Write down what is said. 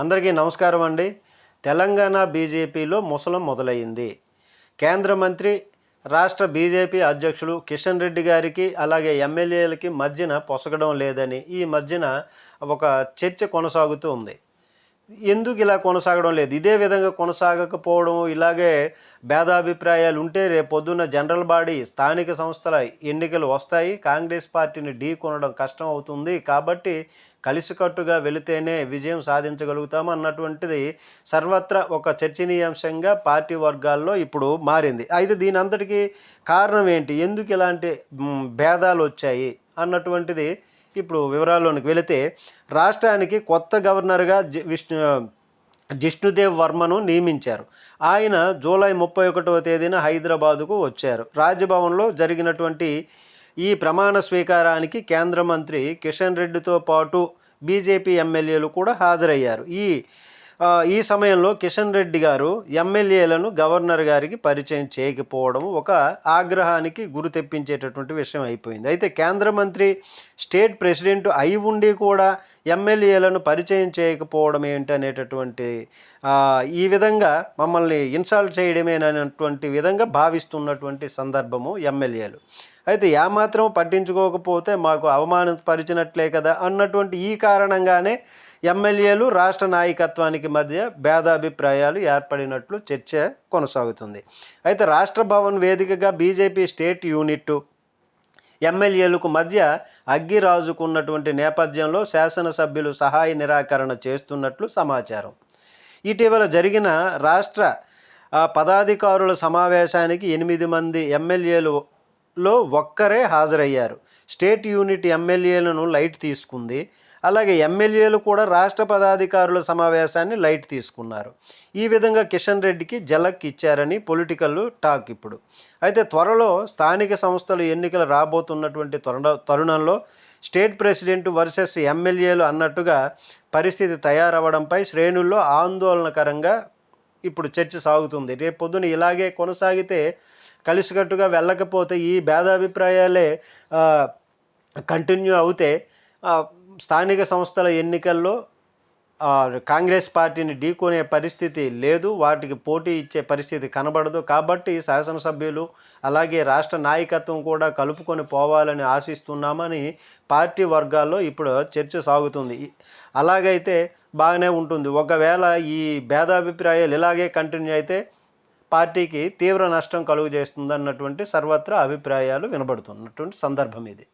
అందరికీ నమస్కారం అండి. తెలంగాణ బీజేపీలో ముసలం మొదలైంది కేంద్ర మంత్రి రాష్ట్ర బీజేపీ అధ్యక్షులు కిషన్ రెడ్డి గారికి అలాగే ఎమ్మెల్యేలకి మధ్యన పొసగడం లేదని ఈ మధ్యన ఒక చర్చ కొనసాగుతూ ఉంది. ఎందుకు ఇలా కొనసాగడం లేదు? ఇదే విధంగా కొనసాగకపోవడం ఇలాగే భేదాభిప్రాయాలు ఉంటే రేపు పొద్దున్న జనరల్ బాడీ స్థానిక సంస్థల ఎన్నికలు వస్తాయి. కాంగ్రెస్ పార్టీని ఢీ కొనడం కష్టం అవుతుంది. కాబట్టి కలిసికట్టుగా వెళితేనే విజయం సాధించగలుగుతాం అన్నటువంటిది సర్వత్రా ఒక చర్చనీయాంశంగా పార్టీ వర్గాల్లో ఇప్పుడు మారింది. అయితే దీని అంతటికీ కారణం ఏంటి? ఎందుకు ఇలాంటి భేదాలు వచ్చాయి? అన్నటువంటిది ఇప్పుడు వివరాల్లోనికి వెళితే రాష్ట్రానికి కొత్త గవర్నర్గా జి- విష్ణు జిష్ణుదేవ్ వర్మను నియమించారు. ఆయన జూలై ముప్పై ఒకటవ తేదీన హైదరాబాదుకు వచ్చారు. రాజభవన్లో జరిగినటువంటి ఈ ప్రమాణ స్వీకారానికి కేంద్ర మంత్రి కిషన్ రెడ్డితో పాటు బీజేపీ ఎమ్మెల్యేలు కూడా హాజరయ్యారు. ఈ ఈ సమయంలో కిషన్ రెడ్డి గారు ఎమ్మెల్యేలను గవర్నర్ గారికి పరిచయం చేయకపోవడం ఒక ఆగ్రహానికి గురి తెప్పించేటటువంటి విషయం అయిపోయింది. అయితే కేంద్ర మంత్రి స్టేట్ ప్రెసిడెంట్ అయి ఉండి కూడా ఎమ్మెల్యేలను పరిచయం చేయకపోవడం ఏంటనేటటువంటి అనేటటువంటి ఈ విధంగా మమ్మల్ని ఇన్సల్ట్ చేయడమేనటువంటి విధంగా భావిస్తున్నటువంటి సందర్భము ఎమ్మెల్యేలు. అయితే ఏమాత్రం పట్టించుకోకపోతే మాకు అవమానపరిచినట్లే కదా అన్నటువంటి ఈ కారణంగానే ఎమ్మెల్యేలు రాష్ట్ర నాయకత్వానికి మధ్య భేదాభిప్రాయాలు ఏర్పడినట్లు చర్చ కొనసాగుతుంది. అయితే రాష్ట్ర భవన్ వేదికగా బీజేపీ స్టేట్ యూనిట్ ఎమ్మెల్యేలకు మధ్య అగ్గి రాజుకున్నటువంటి నేపథ్యంలో శాసనసభ్యులు సహాయ నిరాకరణ చేస్తున్నట్లు సమాచారం. ఇటీవల జరిగిన రాష్ట్ర పదాధికారుల సమావేశానికి ఎనిమిది మంది ఎమ్మెల్యేలు లో ఒక్కరే హాజరయ్యారు. స్టేట్ యూనిట్ ఎమ్మెల్యేలను లైట్ తీసుకుంది. అలాగే ఎమ్మెల్యేలు కూడా రాష్ట్ర పదాధికారుల సమావేశాన్ని లైట్ తీసుకున్నారు. ఈ విధంగా కిషన్ రెడ్డికి జలక్ ఇచ్చారని పొలిటికల్ టాక్ ఇప్పుడు. అయితే త్వరలో స్థానిక సంస్థలు ఎన్నికలు రాబోతున్నటువంటి తరుణ తరుణంలో స్టేట్ ప్రెసిడెంట్ వర్సెస్ ఎమ్మెల్యేలు అన్నట్టుగా పరిస్థితి తయారవడంపై శ్రేణుల్లో ఆందోళనకరంగా ఇప్పుడు చర్చ సాగుతుంది. రేపు పొద్దున ఇలాగే కొనసాగితే కలిసికట్టుగా వెళ్ళకపోతే ఈ భేదాభిప్రాయాలే కంటిన్యూ అవుతే స్థానిక సంస్థల ఎన్నికల్లో కాంగ్రెస్ పార్టీని ఢీకొనే పరిస్థితి లేదు వాటికి పోటీ ఇచ్చే పరిస్థితి కనబడదు. కాబట్టి శాసనసభ్యులు అలాగే రాష్ట్ర నాయకత్వం కూడా కలుపుకొని పోవాలని ఆశిస్తున్నామని పార్టీ వర్గాల్లో ఇప్పుడు చర్చ సాగుతుంది. అలాగైతే బాగానే ఉంటుంది. ఒకవేళ ఈ భేదాభిప్రాయాలు ఇలాగే కంటిన్యూ అయితే పార్టీకి తీవ్ర నష్టం కలుగు చేస్తుంది అన్నటువంటి సర్వత్రా అభిప్రాయాలు వినబడుతున్నటువంటి సందర్భం ఇది.